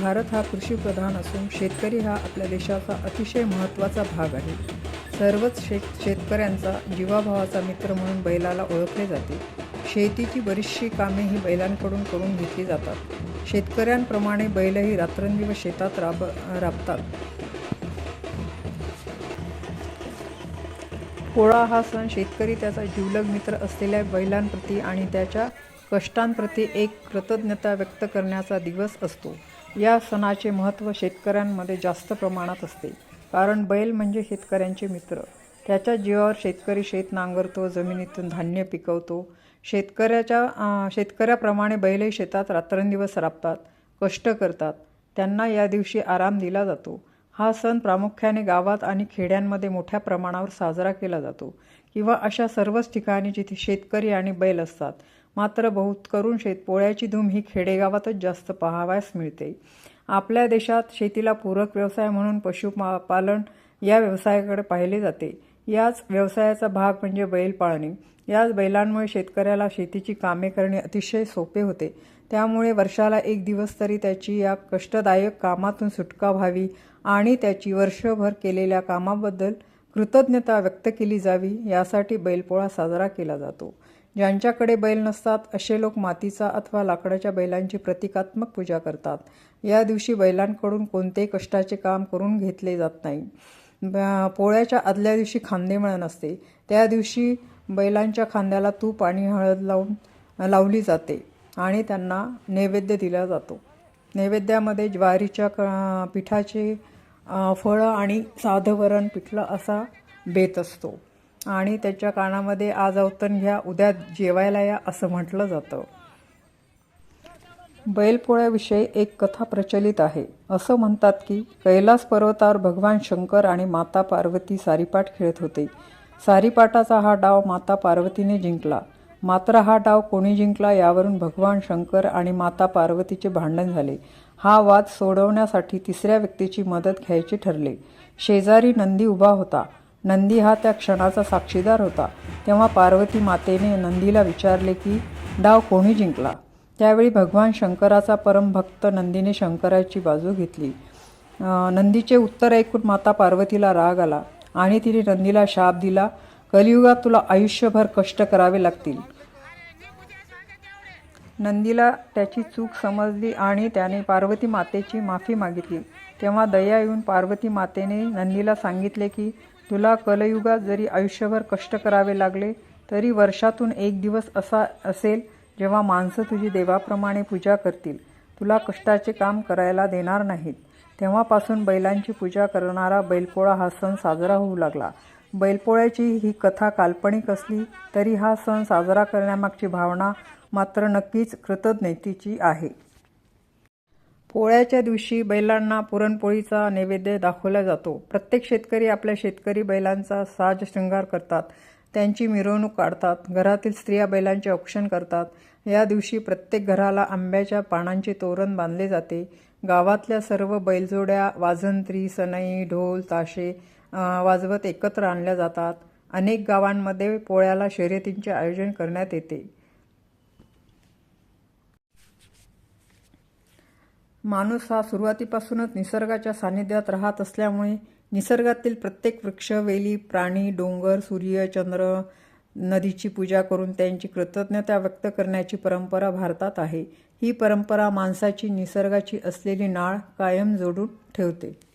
भारत हा कृषीप्रधान असून शेतकरी हा आपल्या देशाचा अतिशय महत्त्वाचा भाग आहे. सर्वच शेत शेतकऱ्यांचा जीवाभावाचा मित्र म्हणून बैलाला ओळखले जाते. शेतीची बरीचशी कामे ही बैलांकडून करून घेतली जातात. शेतकऱ्यांप्रमाणे बैलही रात्रंदिवस शेतात राब राबतात. पोळा हा सण शेतकरी त्याचा जीवलग मित्र असलेल्या बैलांप्रती आणि त्याच्या कष्टांप्रती एक कृतज्ञता व्यक्त करण्याचा दिवस असतो. या सणाचे महत्त्व शेतकऱ्यांमध्ये जास्त प्रमाणात असते. कारण बैल म्हणजे शेतकऱ्यांचे मित्र. त्याच्या जीवावर शेतकरी शेत नांगरतो जमिनीतून धान्य पिकवतो. शेतकऱ्याच्या शेतकऱ्याप्रमाणे बैलही शेतात रात्रंदिवस राबतात कष्ट करतात. त्यांना या दिवशी आराम दिला जातो. हा सण प्रामुख्याने गावात आणि खेड्यांमध्ये मोठ्या प्रमाणावर साजरा केला जातो. किंवा अशा सर्वच ठिकाणी जिथे शेतकरी आणि बैल असतात. मात्र बहुत करून शेतपोळ्याची धूम ही खेडेगावातच जास्त पाहावयास मिळते. आपल्या देशात शेतीला पूरक व्यवसाय म्हणून पशुपालन या व्यवसायाकडे पाहिले जाते. याच व्यवसायाचा भाग म्हणजे बैल पाळणे. याच बैलांमुळे शेतकऱ्याला शेतीची कामे करणे अतिशय सोपे होते. त्यामुळे वर्षाला एक दिवस तरी त्याची या कष्टदायक कामातून सुटका व्हावी आणि त्याची वर्षभर केलेल्या कामाबद्दल कृतज्ञता व्यक्त केली जावी यासाठी बैलपोळा साजरा केला जातो. ज्यांच्याकडे बैल नसतात असे लोक मातीचा अथवा लाकडाच्या बैलांची प्रतिकात्मक पूजा करतात. या दिवशी बैलांकडून कोणतेही कष्टाचे काम करून घेतले जात नाही. पोळ्याच्या आदल्या दिवशी खांदेमळण असते. त्या दिवशी बैलांच्या खांद्याला तूप आणि हळद लावून लावली जाते आणि त्यांना नैवेद्य दिला जातो. नैवेद्यामध्ये ज्वारीच्या क पिठाचे फळं आणि साधवरण पिठलं असा बेत असतो. आणि त्याच्या कानामध्ये आज अवतन घ्या उद्या जेवायला या असं म्हटलं जातं. बैलपोळ्याविषयी एक कथा प्रचलित आहे. असं म्हणतात की कैलास पर्वतावर भगवान शंकर आणि माता पार्वती सारीपाट खेळत होते. सारीपाटाचा हा डाव माता पार्वतीने जिंकला. मात्र हा डाव कोणी जिंकला यावरून भगवान शंकर आणि माता पार्वतीचे भांडण झाले. हा वाद सोडवण्यासाठी तिसऱ्या व्यक्तीची मदत घ्यायची ठरले. शेजारी नंदी उभा होता. नंदी हा त्या क्षणाचा साक्षीदार होता. तेव्हा पार्वती मातेने नंदीला विचारले की डाव कोणी जिंकला? त्यावेळी भगवान शंकराचा परमभक्त नंदीने शंकराची बाजू घेतली. नंदीचे उत्तर ऐकून माता पार्वतीला राग आला आणि तिने नंदीला शाप दिला कलियुगात तुला आयुष्यभर कष्ट करावे लागतील. नंदीला त्याची चूक समजली आणि त्याने पार्वती मातेची माफी मागितली. तेव्हा दया येऊन पार्वती मातेने नंदीला सांगितले की तुला कलयुगात जरी आयुष्यभर कष्ट करावे लागले तरी वर्षातून एक दिवस असा असेल जेव्हा माणसं तुझी देवाप्रमाणे पूजा करतील. तुला कष्टाचे काम करायला देणार नाहीत. तेव्हापासून बैलांची पूजा करणारा बैलपोळा हा सण साजरा होऊ लागला. बैलपोळ्याची ही कथा काल्पनिक असली तरी हा सण साजरा करण्यामागची भावना मात्र नक्कीच कृतज्ञतेची आहे. पोळ्याच्या दिवशी बैलांना पुरणपोळीचा नैवेद्य दाखवला जातो. प्रत्येक शेतकरी आपल्या शेतकरी बैलांचा साज शृंगार करतात. त्यांची मिरवणूक काढतात. घरातील स्त्रिया बैलांचे औक्षण करतात. या दिवशी प्रत्येक घराला आंब्याच्या पानांचे तोरण बांधले जाते. गावातल्या सर्व बैलजोड्या वाजंत्री सनई ढोल ताशे वाजवत एकत्र आणल्या जातात. अनेक गावांमध्ये पोळ्याला शर्यतींचे आयोजन करण्यात येते. माणूस हा सुरुवातीपासूनच निसर्गाच्या सानिध्यात राहत असल्यामुळे निसर्गातील प्रत्येक वृक्ष वेली प्राणी डोंगर सूर्य चंद्र नदीची पूजा करून त्यांची कृतज्ञता व्यक्त करण्याची परंपरा भारतात आहे. ही परंपरा माणसाची निसर्गाची असलेली नाळ कायम जोडून ठेवते.